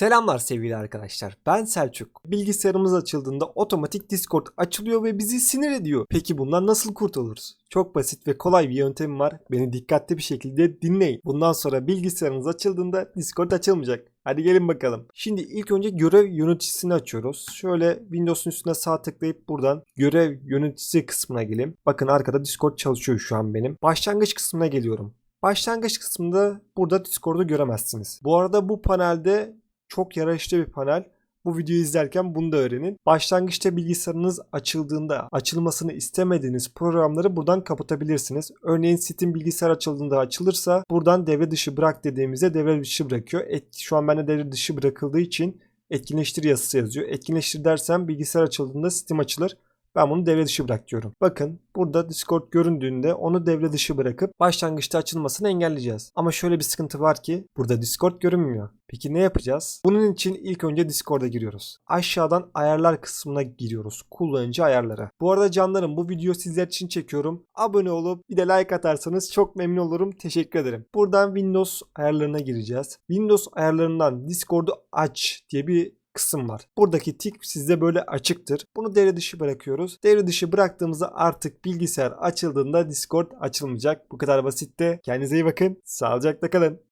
Selamlar sevgili arkadaşlar. Ben Selçuk. Bilgisayarımız açıldığında otomatik Discord açılıyor ve bizi sinir ediyor. Peki bundan nasıl kurtuluruz? Çok basit ve kolay bir yöntemim var. Beni dikkatli bir şekilde dinleyin. Bundan sonra bilgisayarınız açıldığında Discord açılmayacak. Hadi gelin bakalım. Şimdi ilk önce görev yöneticisini açıyoruz. Şöyle Windows'un üstüne sağ tıklayıp buradan görev yöneticisi kısmına gelin. Bakın arkada Discord çalışıyor şu an benim. Başlangıç kısmına geliyorum. Başlangıç kısmında burada Discord'u göremezsiniz. Bu arada bu panelde çok yararlı bir panel. Bu videoyu izlerken bunu da öğrenin. Başlangıçta bilgisayarınız açıldığında açılmasını istemediğiniz programları buradan kapatabilirsiniz. Örneğin Steam bilgisayar açıldığında açılırsa buradan devre dışı bırak dediğimizde devre dışı bırakıyor. Et, şu an bende devre dışı bırakıldığı için etkinleştir yazısı yazıyor. Etkinleştir dersem bilgisayar açıldığında Steam açılır. Ben bunu devre dışı bırak diyorum. Bakın burada Discord göründüğünde onu devre dışı bırakıp başlangıçta açılmasını engelleyeceğiz. Ama şöyle bir sıkıntı var ki burada Discord görünmüyor. Peki ne yapacağız? Bunun için ilk önce Discord'a giriyoruz. Aşağıdan ayarlar kısmına giriyoruz. Kullanıcı ayarları. Bu arada canlarım bu video sizler için çekiyorum. Abone olup bir de like atarsanız çok memnun olurum. Teşekkür ederim. Buradan Windows ayarlarına gireceğiz. Windows ayarlarından Discord'u aç diye bir kısım var. Buradaki tik sizde böyle açıktır. Bunu devre dışı bırakıyoruz. Devre dışı bıraktığımızda artık bilgisayar açıldığında Discord açılmayacak. Bu kadar basit de. Kendinize iyi bakın. Sağlıcakla kalın.